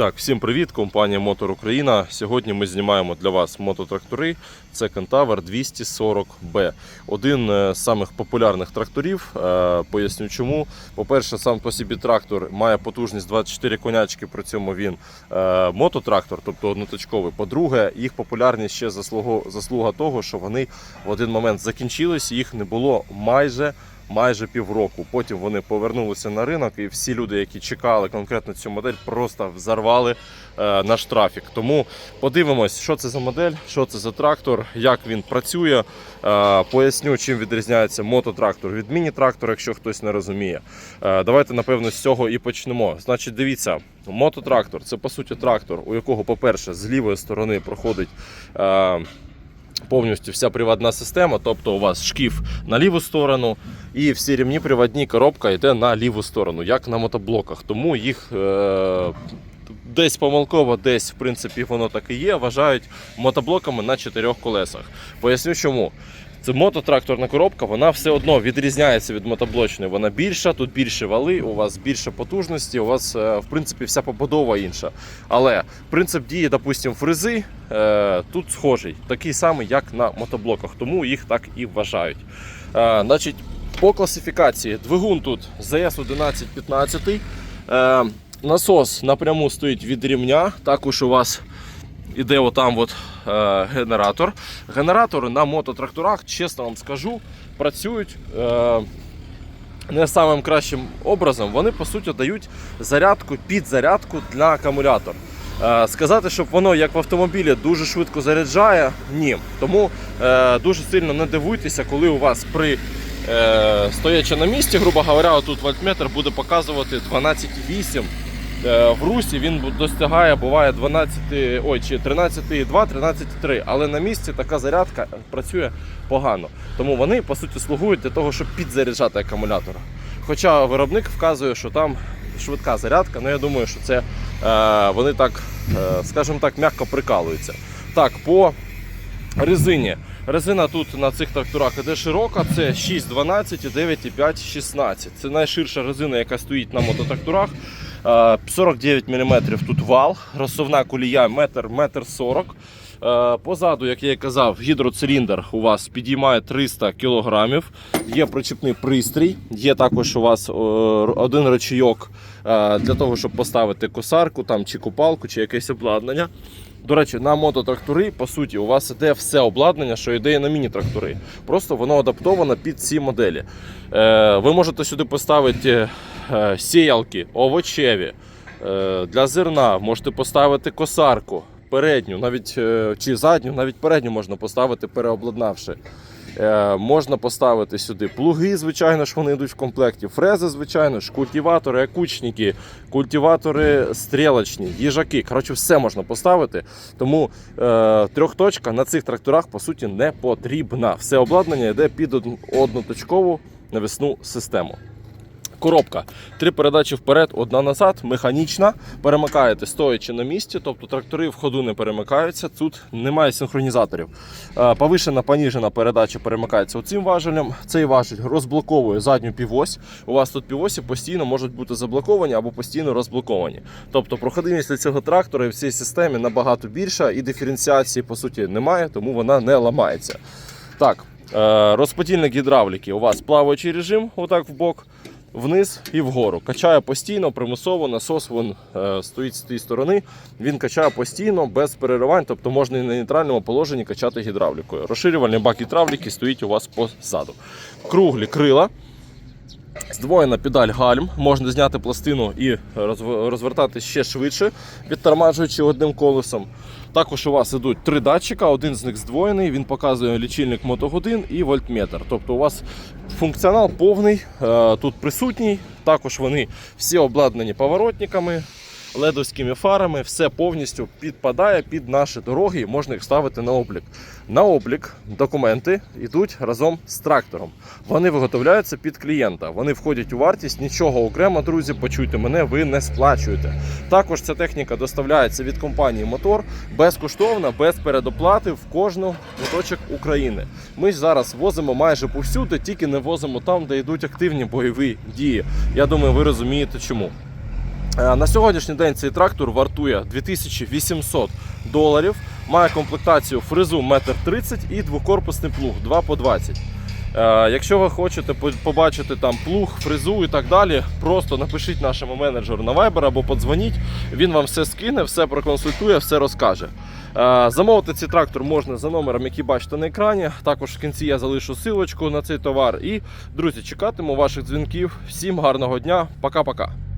Так, всім привіт, компанія Мотор Україна. Сьогодні ми знімаємо для вас мототрактори. Це Кентавр 240B. Один е, з самих популярних тракторів. Е, Поясню чому. По-перше, сам по собі трактор має потужність 24 конячки, при цьому він е, мототрактор, тобто одноточковий. По-друге, їх популярність ще заслуга, заслуга того, що вони в один момент закінчились, їх не було майже майже півроку. Потім вони повернулися на ринок, і всі люди, які чекали конкретно цю модель, просто взорвали е, наш трафік. Тому подивимось, що це за модель, що це за трактор, як він працює. Е, поясню, чим відрізняється мототрактор від міні-трактора, якщо хтось не розуміє. Е, давайте, напевно, з цього і почнемо. Значить, дивіться, мототрактор це по суті трактор, у якого, по-перше, з лівої сторони проходить. Повністю вся приводна система, тобто у вас шкіф на ліву сторону, і всі рівні приводні коробка йде на ліву сторону, як на мотоблоках. Тому їх е- десь помилково, десь в принципі воно так і є. Вважають мотоблоками на чотирьох колесах. Поясню чому. Це мототракторна коробка, вона все одно відрізняється від мотоблочної. Вона більша, тут більше вали, у вас більше потужності, у вас е, в принципі вся побудова інша. Але принцип дії, допустимо, фрези е, тут схожий, такий самий, як на мотоблоках, тому їх так і вважають. Е, значить, по класифікації двигун тут ZS 1115. Е, насос напряму стоїть від рівня. Також у вас іде отам от, е, генератор. Генератори на мототракторах, чесно вам скажу, працюють. Е, не самим кращим образом, вони по суті дають зарядку під зарядку для акумулятора. Е, Сказати, щоб воно як в автомобілі дуже швидко заряджає, ні. Тому дуже сильно не дивуйтеся, коли у вас при стоячи на місці, грубо говоря, тут вольтметр буде показувати 12,8. Е, в русі він достигає, буває 12, ой, чи 13,2, 13,3. Але на місці така зарядка працює погано. Тому вони по суті слугують для того, щоб підзаряджати акумулятор. Хоча виробник вказує, що там швидка зарядка, але я думаю, що це е, вони так, е, скажімо так, м'яко прикалуються. Так, по резині. Резина тут на цих тракторах іде широка, це 6,12 і 5, 16. Це найширша резина, яка стоїть на мототракторах. Е, 49 мм тут вал, розсувна колія 1,40 40. Е, Позаду, як я і казав, гідроциліндр у вас підіймає 300 кг. Є причепний пристрій, є також у вас е, один речійок е, для того, щоб поставити косарку там, чи купалку, чи якесь обладнання. До речі, на мототрактори, по суті, у вас іде все обладнання, що йде і на міні-трактори. Просто воно адаптовано під ці моделі. Е, ви можете сюди поставити е, сіялки, овочеві е, для зерна, можете поставити косарку передню, навіть е, чи задню, навіть передню можна поставити, переобладнавши. Е, можна поставити сюди плуги, звичайно ж, вони йдуть в комплекті. Фрези, звичайно ж, культиватори, акучники, культиватори стрілочні, їжаки. Коротше, все можна поставити. Тому е, трьохточка на цих тракторах по суті не потрібна. Все обладнання йде під одноточкову навісну систему. Коробка. Три передачі вперед, одна назад, механічна. Перемикаєте стоячи на місці, тобто трактори в ходу не перемикаються. Тут немає синхронізаторів. Е, Повишена, поніжена передача перемикається оцим важелем. Цей важель розблоковує задню півось. У вас тут півосі постійно можуть бути заблоковані або постійно розблоковані. Тобто проходимість для цього трактора в цій системі набагато більша, і диференціації по суті немає, тому вона не ламається. Так, е, розподільник гідравліки. У вас плаваючий режим, отак в бок вниз і вгору. Качає постійно, примусово, насос вон, е, стоїть з тієї сторони. Він качає постійно, без переривань, тобто можна і на нейтральному положенні качати гідравлікою. Розширювальний бак гідравліки стоїть у вас позаду. Круглі крила. Здвоєна педаль гальм, можна зняти пластину і розвертати ще швидше, підтормажуючи одним колесом. Також у вас ідуть три датчика, один з них здвоєний, він показує лічильник мотогодин і вольтметр. Тобто у вас функціонал повний, е, тут присутній. Також вони всі обладнані поворотниками, ледовськими фарами, все повністю підпадає під наші дороги і можна їх ставити на облік. На облік документи йдуть разом з трактором. Вони виготовляються під клієнта. Вони входять у вартість, нічого окремо, друзі, почуйте мене, ви не сплачуєте. Також ця техніка доставляється від компанії Мотор безкоштовно, без передоплати в кожну куточок України. Ми зараз возимо майже повсюди, тільки не возимо там, де йдуть активні бойові дії. Я думаю, ви розумієте чому. Е, На сьогоднішній день цей трактор вартує 2800 доларів. Має комплектацію фрезу 1,30 м і двокорпусний плуг 2 по 20. Е, Якщо ви хочете побачити там плуг, фрезу і так далі, просто напишіть нашому менеджеру на Viber або подзвоніть. Він вам все скине, все проконсультує, все розкаже. Е, Замовити цей трактор можна за номером, який бачите на екрані. Також в кінці я залишу силочку на цей товар. І, друзі, чекатиму ваших дзвінків. Всім гарного дня, пока-пока.